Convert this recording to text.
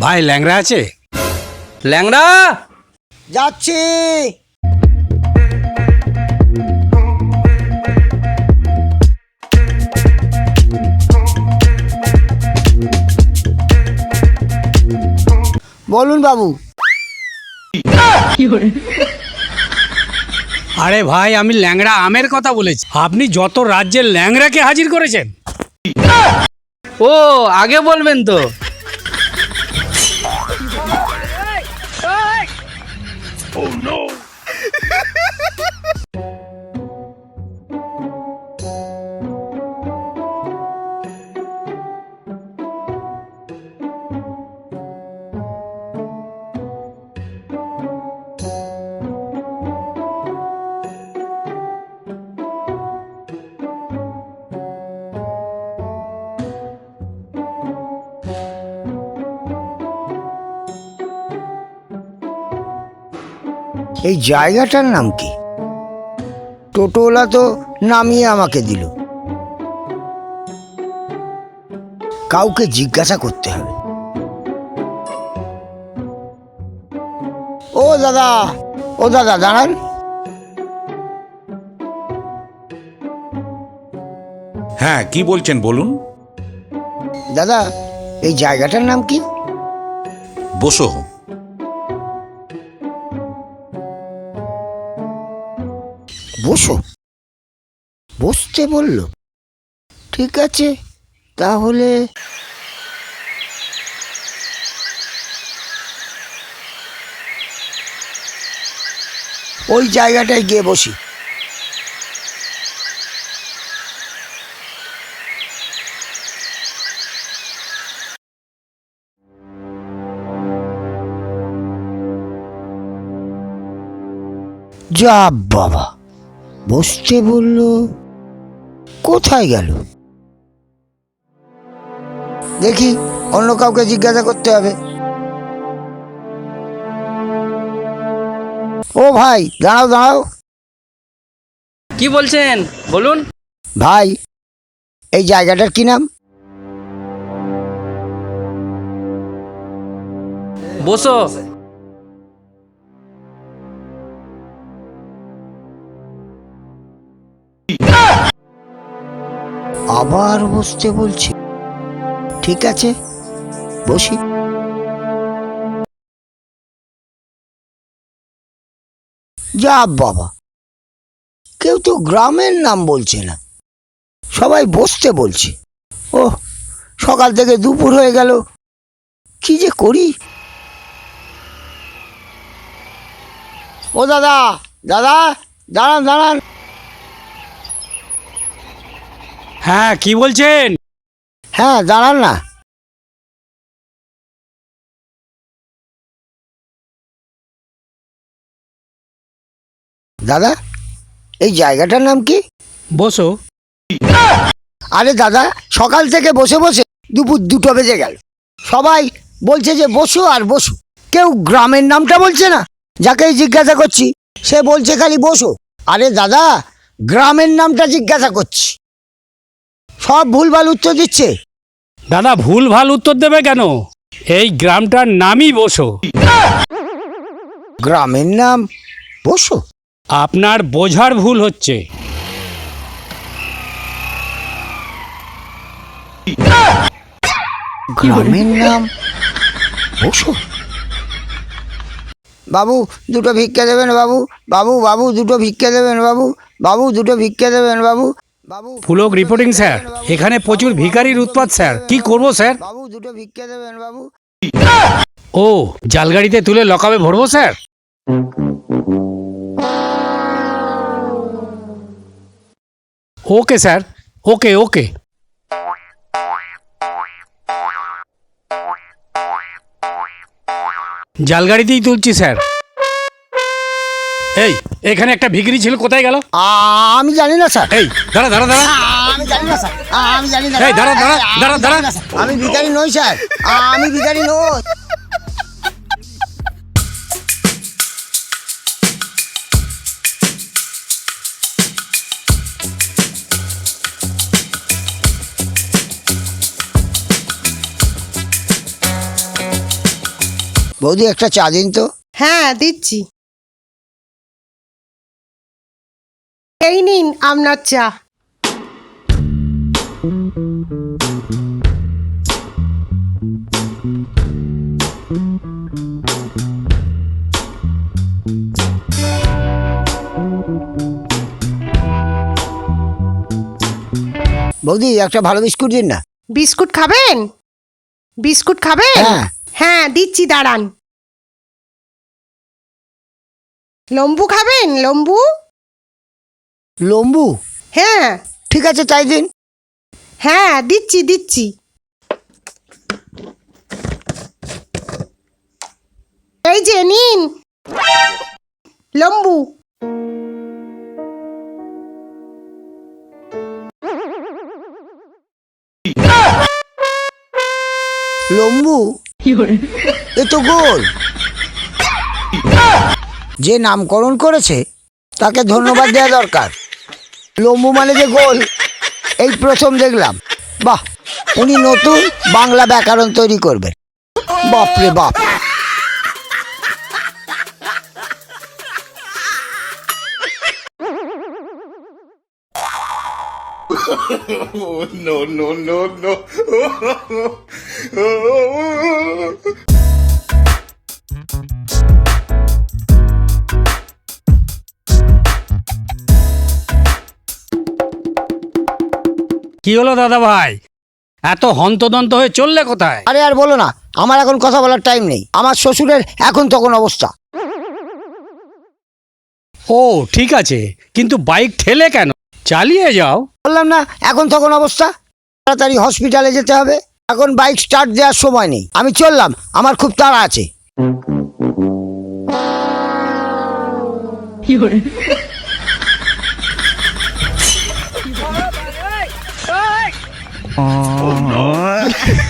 ভাই ল্যাংড়া আছে? ল্যাংড়া? যাচ্ছি। বলুন বাবু। আরে ভাই আমি ল্যাংড়া আমের কথা বলেছি। আপনি যত রাজ্যের ল্যাংড়াকে হাজির করেছেন। ও আগে বলবেন তো। এই জায়গাটার নাম কি? টোটোওয়ালা তো নামিয়ে আমাকে দিল। কাউকে জিজ্ঞাসা করতে হবে। ও দাদা ও দাদা দাঁড়ান। হ্যাঁ কি বলছেন বলুন। দাদা এই জায়গাটার নাম কি? বসো। বসো। বসতে বলল ঠিক আছে তাহলে ওই জায়গাটায় গিয়ে বসি। যা বাবা। বসতে বলল কোথায় গেল? দেখি অন্য কাউকে জিজ্ঞাসা করতে হবে। ও ভাই দাঁড়াও দাঁড়াও। কি বলছেন? বলুন। ভাই এই জায়গাটার কি নাম? বসো। আবার বসতে বলছে। ঠিক আছে, বসি। যা বাবা, কেউ তো গ্রামের নাম বলছে না। সবাই বসতে বলছে। ও সকাল থেকে দুপুর হয়ে গেল। কি যে করি? ও দাদা দাদা, দাঁড়ান দাঁড়ান। হ্যাঁ কি বলছেন? হ্যাঁ দাঁড়ান না। দাদা এই জায়গাটার নাম কি? বসো। আরে দাদা সকাল থেকে বসে বসে দুপুর দুটো বেজে গেল। সবাই বলছে যে বসো আর বসো। কেউ গ্রামের নামটা বলছে না যাকেই জিজ্ঞাসা করছি সে বলছে খালি বসো। আরে দাদা গ্রামের নামটা জিজ্ঞাসা করছি। সব ভুলভাল উত্তর দিচ্ছে। দাদা ভুল ভালো উত্তর দেবে কেন? এই গ্রামটার নামই বসো। গ্রামের নাম বসো? আপনার বোঝার ভুল হচ্ছে। গ্রামের নাম বসো? বাবু দুটো ভিক্ষা দেবেন বাবু। বাবু বাবু দুটো ভিক্ষা দেবেন বাবু। বাবু দুটো ভিক্ষা দেবেন বাবু বাবু। Pulak reporting sir. এখানে প্রচুর ভিখারির উৎপাত স্যার। কি করব স্যার? বাবু দুটো ভিক্ষা দেবেন বাবু। ও জালগাড়িতে তুলে লকাবে ভরবো স্যার? Okay sir. ওকে ওকে। জালগাড়িতেই তুলছি স্যার। এই এখানে একটা ভিগরি ছিল কোথায় গেল? আমি জানি না স্যার। এই দাঁড়া দাঁড়া দাঁড়া। আমি জানি না স্যার। আমি জানি না এই দাঁড়া দাঁড়া দাঁড়া দাঁড়া। আমি ভিখারি নই স্যার। আমি ভিখারি নই। বৌদি একটা চা দিন তো। হ্যাঁ দিচ্ছি। এই নিন আপনার চা। বৌদি একটা ভালো বিস্কুট দিন না। বিস্কুট খাবেন? বিস্কুট খাবেন? হ্যাঁ। হ্যাঁ দিচ্ছি দাঁড়ান। লম্বু খাবেন? লম্বু? লম্বু? হ্যাঁ। ঠিক আছে চাই দিন। হ্যাঁ দিচ্ছি দিচ্ছি। এই যে নিন। লম্বু। লম্বু? এ তো গোল। যে নামকরণ করেছে তাকে ধন্যবাদ দেওয়া দরকার। লম্বু মানে যে গোল, এই প্রথম দেখলাম। বাহ, উনি নতুন বাংলা ব্যাকরণ তৈরি করবেন। বাপরে বাপ। কি হলো দাদা ভাই? এত হন্তদন্ত হয়ে চললে কোথায়? আরে আর বলো না আমার এখন কথা বলার টাইম নেই। আমার শ্বশুরের এখন তখন অবস্থা। ও ঠিক আছে কিন্তু বাইক ঠেলে কেন? চালিয়ে যাও। বললাম না এখন তখন অবস্থা। তাড়াতাড়ি হসপিটালে যেতে হবে। এখন বাইক স্টার্ট দেওয়ার সময় নেই। আমি চললাম আমার খুব তাড়া আছে। 哦。